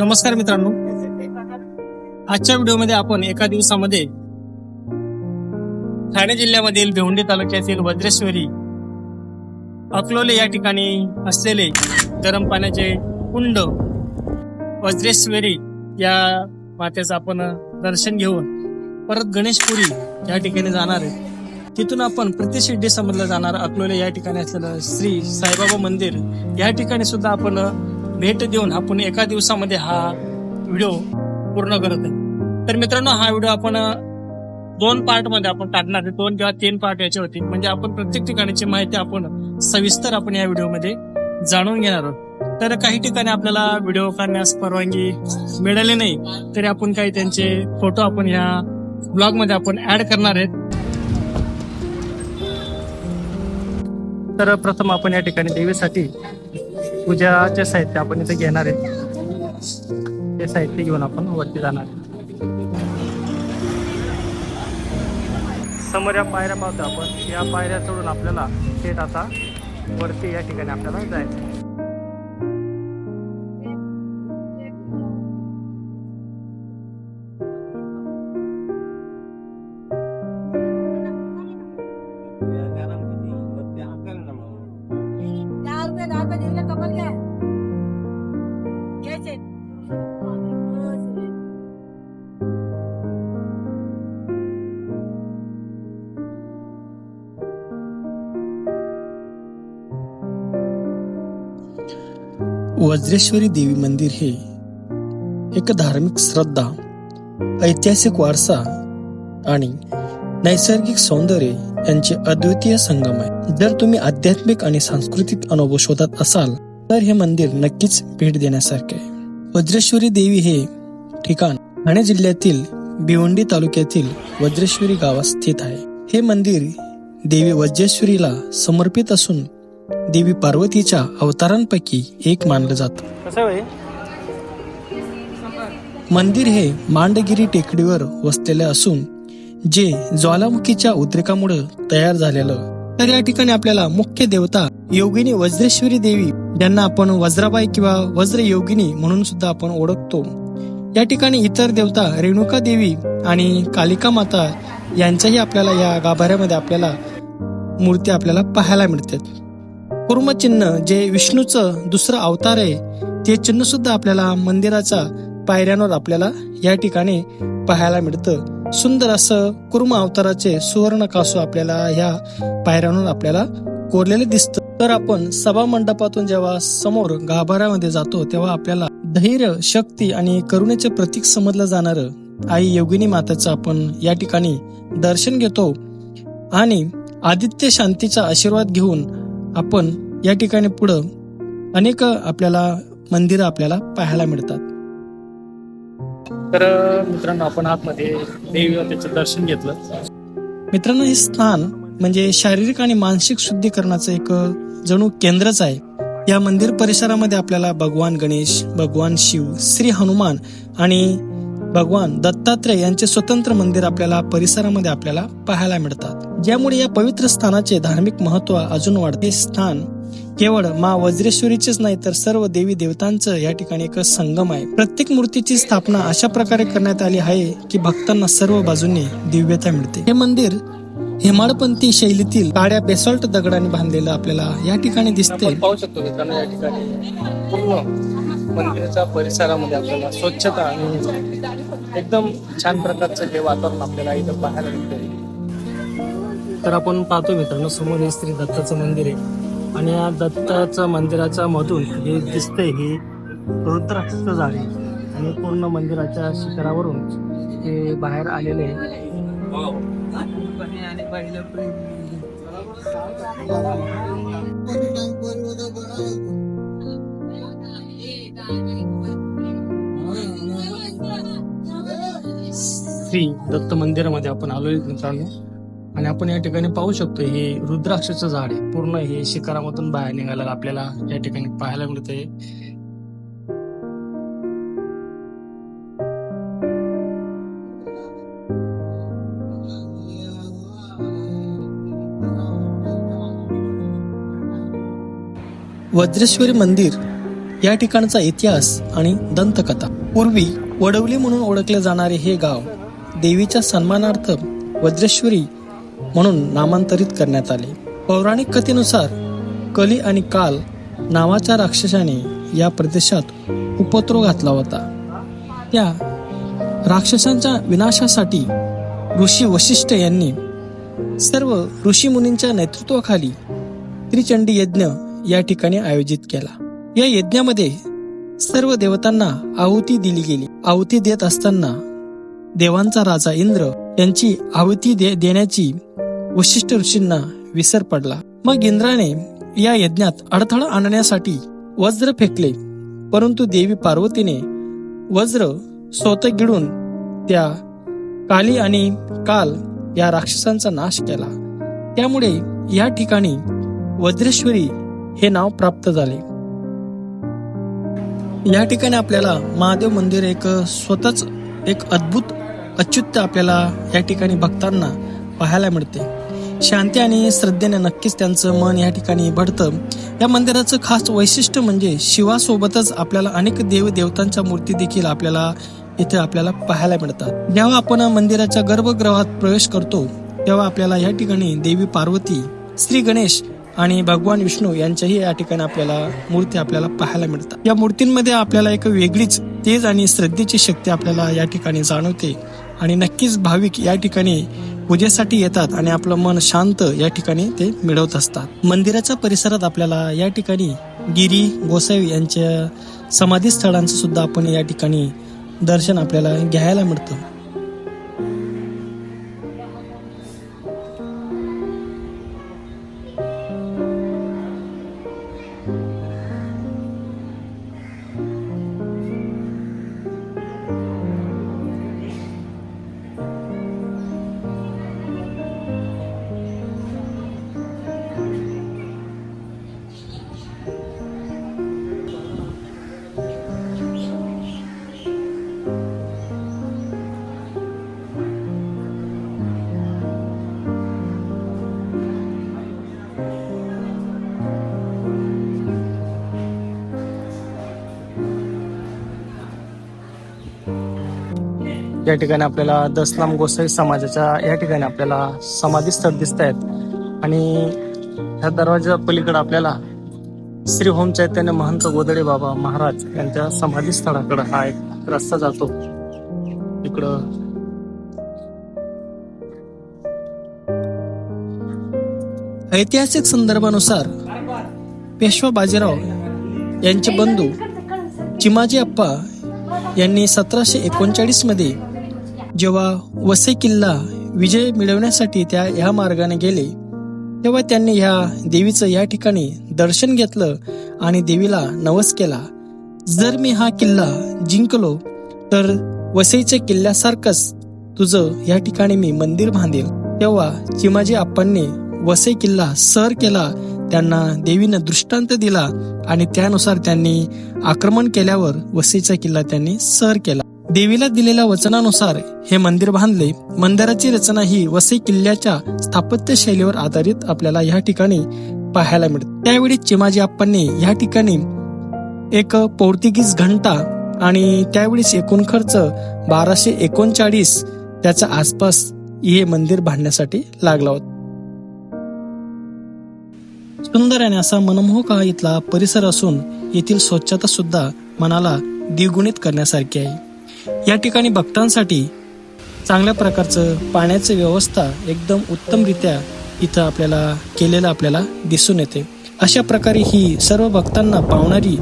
नमस्कार मित्रांनो. आजच्या व्हिडिओमध्ये आपण एका दिवसामध्ये ठाणे जिल्ह्यामधील भेवंडी तालुक्यातील वज्रेश्वरी अकलोले या ठिकाणी असलेले गरम पाण्याचे कुंड वज्रेश्वरी या मातेचं आपण दर्शन घेऊन परत गणेशपुरी या ठिकाणी जाणार आहे. तिथून आपण प्रतिशिड्डी समजलं जाणार अकलोले या ठिकाणी असलेलं श्री साईबाबा मंदिर. या ठिकाणी सुद्धा आपण भेट देऊन आपण एका दिवसामध्ये हा व्हिडिओ पूर्ण करत आहे. तर मित्रांनो हा व्हिडिओ आपण दोन पार्टमध्ये आपण टाकणार आहे. दोन किंवा तीन पार्ट याचे होते म्हणजे आपण प्रत्येक ठिकाणीची माहिती आपण सविस्तर आपण या व्हिडिओमध्ये जाणून घेणार आहोत. तर काही ठिकाणी आपल्याला व्हिडिओ काढण्यास परवानगी मिळाली नाही तरी आपण काही त्यांचे फोटो आपण ह्या ब्लॉगमध्ये आपण ऍड करणार आहेत. तर प्रथम आपण या ठिकाणी देवीसाठी पूजाचे साहित्य आपण इथे घेणार आहेत. ते साहित्य घेऊन आपण वरती जाणार समोर या पायऱ्या पाहतो आपण. या पायऱ्या चढून आपल्याला थेट आता वरती या ठिकाणी आपल्याला जायचं वज्रेश्वरी देवी मंदिर हे एक धार्मिक श्रद्धा ऐतिहासिक वारसा आणि नैसर्गिक सौंदर्य यांचे अद्वितीय संगम आहे. जर तुम्ही आध्यात्मिक आणि सांस्कृतिक अनुभव शोधत असाल तर हे मंदिर नक्कीच भेट देण्यासारखे आहे. वज्रेश्वरी देवी हे ठिकाण ठाणे जिल्ह्यातील भिवंडी तालुक्यातील वज्रेश्वरी गावात स्थित आहे. हे मंदिर देवी वज्रेश्वरीला समर्पित असून देवी पार्वतीच्या अवतारांपैकी एक मानलं जातं. मंदिर हे मांडगिरी टेकडीवर वसलेले असून जे ज्वालामुखीच्या उद्रेकामुळे तयार झालेलं. तर या ठिकाणी आपल्याला मुख्य देवता योगिनी वज्रेश्वरी देवी ज्यांना आपण वज्राबाई किंवा वज्र योगिनी म्हणून सुद्धा आपण ओळखतो. या ठिकाणी इतर देवता रेणुका देवी आणि कालिका माता यांच्याही आपल्याला या गाभाऱ्यामध्ये आपल्याला मूर्ती आपल्याला पाहायला मिळतात. कुर्म चिन्ह जे विष्णूचं दुसरं अवतार आहे ते चिन्ह सुद्धा आपल्याला मंदिराच्या पायऱ्यांवर आपल्याला या ठिकाणी पाहायला मिळतं. सुंदर असं कुर्म अवताराचे सुवर्ण कासू आपल्याला ह्या पायऱ्यांवर आपल्याला कोरलेले दिसतं. तर आपण सभा मंडपातून जेव्हा समोर गाभाऱ्यामध्ये जातो तेव्हा आपल्याला धैर्य शक्ती आणि करुणेचे प्रतीक समजलं जाणार आई योगिनी माताचं आपण या ठिकाणी दर्शन घेतो. आणि आदित्य शांतीचा आशीर्वाद घेऊन आपण या ठिकाणी पुढं अनेक आपल्याला मंदिरं आपल्याला पाहायला मिळतात. तर मित्रांनो आपण आतमध्ये देवी त्याचं दर्शन घेतलं. मित्रांनो हे स्थान म्हणजे शारीरिक आणि मानसिक शुद्धीकरणाचं एक जणू केंद्रच आहे. या मंदिर परिसरामध्ये आपल्याला भगवान गणेश भगवान शिव श्री हनुमान आणि भगवान दत्तात्रय यांचे स्वतंत्र मंदिर आपल्याला परिसरामध्ये आपल्याला पाहायला मिळतात. ज्यामुळे या पवित्र स्थानाचे धार्मिक महत्त्व अजून वाढते. स्थान केवळ मा वज्रेश्वरीचेच नाही तर सर्व देवी देवतांचं या ठिकाणी एक संगम आहे. प्रत्येक मूर्तीची स्थापना अशा प्रकारे करण्यात आली आहे की भक्तांना सर्व बाजूंनी दिव्यता मिळते. हे मंदिर हेमाडपंथी शैलीतील काड्या बेसॉल्ट दगडाने बांधलेलं आपल्याला या ठिकाणी दिसते. पाहू शकतो या ठिकाणी. मंदिराच्या परिसरामध्ये आपल्याला स्वच्छता आणि एकदम छान प्रकारचं हे वातावरण आपल्याला इथं पाहायला मिळतं तर आपण पाहतो मित्रांनो समोर हे श्री दत्ताचं मंदिर आहे. आणि या दत्ताच्या मंदिराच्या मधून हे दिसतंय हे रुद्राक्षचं झाड आहे. आणि पूर्ण मंदिराच्या शिखरावरून हे बाहेर आलेले आहे श्री दत्त मंदिरामध्ये आपण आलो मित्रांनो. आणि आपण या ठिकाणी पाहू शकतो हे रुद्राक्षचं झाड आहे. पूर्ण हे शिखरामधून बाहेर निघायला आपल्याला या ठिकाणी पाहायला मिळतंय. वज्रेश्वरी मंदिर या ठिकाणचा इतिहास आणि दंतकथा. पूर्वी वडवली म्हणून ओळखले जाणारे हे गाव देवीच्या सन्मानार्थ वज्रेश्वरी म्हणून नामांतरित करण्यात आले. पौराणिक कथेनुसार कली आणि काल नावाच्या राक्षसाने या प्रदेशात उपद्रव घातला होता. त्या राक्षसांच्या विनाशासाठी ऋषी वशिष्ठ यांनी सर्व ऋषीमुनींच्या नेतृत्वाखाली त्रिचंडी यज्ञ या ठिकाणी आयोजित केला. या यज्ञामध्ये सर्व देवतांना आहुती दिली गेली. आहुती देत असताना देवांचा राजा इंद्र यांची आहुती दे देण्याची वशिष्ठ ऋषींना विसर पडला. मग इंद्राने या यज्ञात अडथळा आणण्यासाठी वज्र फेकले. परंतु देवी पार्वतीने वज्र स्वतः गिळून त्या काली आणि काल या राक्षसांचा नाश केला. त्यामुळे या ठिकाणी वज्रेश्वरी हे नाव प्राप्त झाले. या ठिकाणी आपल्याला महादेव मंदिर एक स्वतःच एक अद्भुत अच्युत आपल्याला या ठिकाणी भक्तांना पाहायला मिळते. शांती आणि श्रद्धेने नक्कीच त्यांचं मन या ठिकाणी भरतं या मंदिराचं खास वैशिष्ट्य म्हणजे शिवासोबतच आपल्याला अनेक देव देवतांच्या मूर्ती देखील आपल्याला इथे आपल्याला पाहायला मिळतात. जेव्हा आपण मंदिराच्या गर्भगृहात प्रवेश करतो तेव्हा आपल्याला या ठिकाणी देवी पार्वती श्री गणेश आणि भगवान विष्णू यांच्याही या ठिकाणी आपल्याला मूर्ती आपल्याला पाहायला मिळतात. या मूर्तींमध्ये आपल्याला एक वेगळीच तेज आणि श्रद्धेची शक्ती आपल्याला या ठिकाणी जाणवते आणि नक्कीच भाविक या ठिकाणी पूजेसाठी येतात आणि आपलं मन शांत या ठिकाणी ते मिळवत असतात. मंदिराच्या परिसरात आपल्याला या ठिकाणी गिरी गोसावी यांच्या समाधी स्थळांचं सुद्धा आपण या ठिकाणी दर्शन आपल्याला घ्यायला मिळतं. या ठिकाणी आपल्याला दसलाम गोसाई समाजाच्या या ठिकाणी आपल्याला समाधी स्थळ दिसत आहेत आणि ह्या दरवाजा पलीकडे आपल्याला श्री होम चैतन्य महंत गोदडे बाबा महाराज यांच्या समाधी स्थळाकडे हा एक रस्ता जातो. इकडं ऐतिहासिक संदर्भानुसार पेशवा बाजीराव यांचे बंधू चिमाजी अप्पा यांनी सतराशे एकोणचाळीसमध्ये जेव्हा वसई किल्ला विजय मिळवण्यासाठी त्या ह्या मार्गाने गेले तेव्हा त्यांनी ह्या देवीचं या ठिकाणी दर्शन घेतलं आणि देवीला नवस केला. जर मी हा किल्ला जिंकलो तर वसईच्या किल्ल्यासारखंच तुझं या ठिकाणी मी मंदिर बांधेल. तेव्हा चिमाजी आप्पांनी वसई किल्ला सर केला त्यांना देवीनं दृष्टांत दिला आणि त्यानुसार त्यांनी आक्रमण केल्यावर वसईचा किल्ला त्यांनी सर केला. देवीला दिलेल्या वचनानुसार हे मंदिर बांधले. मंदिराची रचना ही वसई किल्ल्याच्या स्थापत्य शैलीवर आधारित आपल्याला या ठिकाणी पाहायला मिळते. त्यावेळी चिमाजी आप्पांनी या ठिकाणी एक पोर्तुगीज घंटा आणि त्यावेळीस एकूण खर्च बाराशे एकोणचाळीस त्याच्या आसपास हे मंदिर बांधण्यासाठी लागला होता. सुंदर आणि असा मनमोहक हा इथला परिसर असून येथील स्वच्छता सुद्धा मनाला द्विगुणित करण्यासारखी आहे. या ठिकाणी भक्तांसाठी चांगल्या प्रकारचं पाण्याची व्यवस्था एकदम उत्तमरित्या इथं आपल्याला केलेलं आपल्याला दिसून येते. अशा प्रकारे ही सर्व भक्तांना पावणारी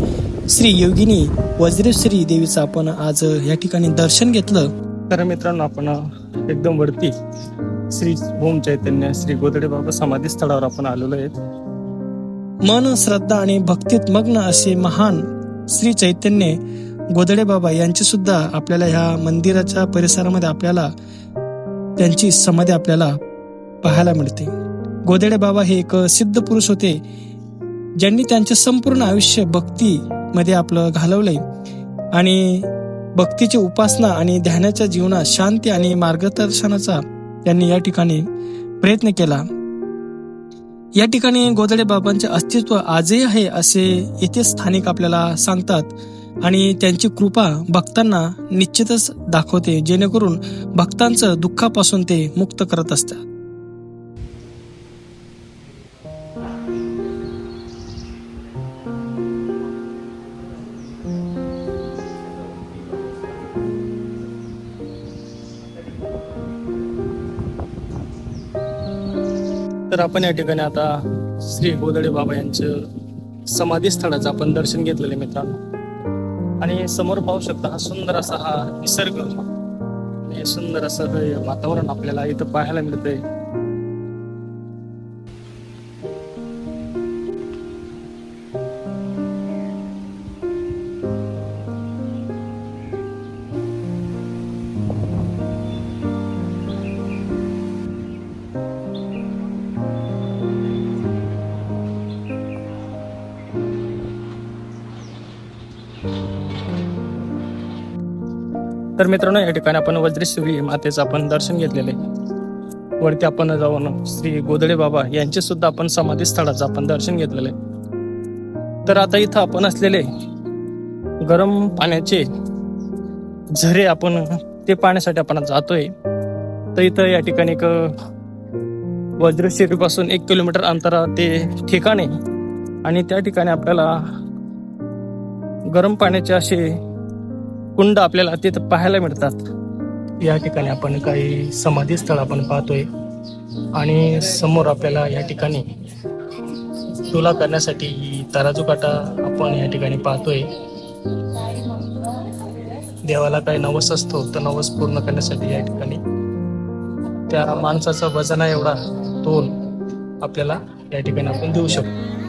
श्री योगिनी वज्रेश्वरी देवीचं आपण आज या ठिकाणी दर्शन घेतलं. तर मित्रांनो आपण एकदम वरती श्री ओम चैतन्य श्री गोदडे बाबा समाधी स्थळावर आपण आलेलो आहेत. मन श्रद्धा आणि भक्तीत मग्न असे महान श्री चैतन्य गोदडे बाबा यांची सुद्धा आपल्याला ह्या मंदिराच्या परिसरामध्ये आपल्याला त्यांची समाधी आपल्याला पाहायला मिळते. गोदडे बाबा हे एक सिद्ध पुरुष होते ज्यांनी त्यांचे संपूर्ण आयुष्य भक्तीमध्ये आपलं घालवलंय. आणि भक्तीची उपासना आणि ध्यानाच्या जीवनात शांती आणि मार्गदर्शनाचा त्यांनी या ठिकाणी प्रयत्न केला. या ठिकाणी गोदडे बाबांचे अस्तित्व आजही आहे असे येथे स्थानिक आपल्याला सांगतात. आणि त्यांची कृपा भक्तांना निश्चितच दाखवते जेणेकरून भक्तांचं दुःखापासून ते मुक्त करत असतात. तर आपण या ठिकाणी आता श्री गोदडे बाबा यांचं समाधी स्थळाचं आपण दर्शन घेतलेलं मित्रांनो. आणि समोर पाहू शकता हा सुंदर असा हा निसर्ग. आणि सुंदर असं वातावरण आपल्याला इथं पाहायला मिळतंय. तर मित्रांनो या ठिकाणी आपण वज्रेश्वरी मातेचं आपण दर्शन घेतलेलं आहे. वरती आपण जाऊन श्री गोदडे बाबा यांचे सुद्धा आपण समाधी स्थळाचं आपण दर्शन घेतलेलं आहे. तर आता इथं आपण असलेले गरम पाण्याचे झरे आपण ते पाण्यासाठी आपण जातोय. तर इथं या ठिकाणी एक वज्रशिरी पासून एक किलोमीटर अंतरा ते ठिकाण आहे. आणि त्या ठिकाणी आपल्याला गरम पाण्याचे असे कुंड आपल्याला तिथं पाहायला मिळतात. या ठिकाणी आपण काही समाधी स्थळ आपण पाहतोय. आणि समोर आपल्याला या ठिकाणी तुला करण्यासाठी ही तराजू काटा आपण या ठिकाणी पाहतोय. देवाला काही नवस असतो तर नवस पूर्ण करण्यासाठी या ठिकाणी त्या माणसाचा वजना एवढा तोल आपल्याला या ठिकाणी आपण देऊ शकतो.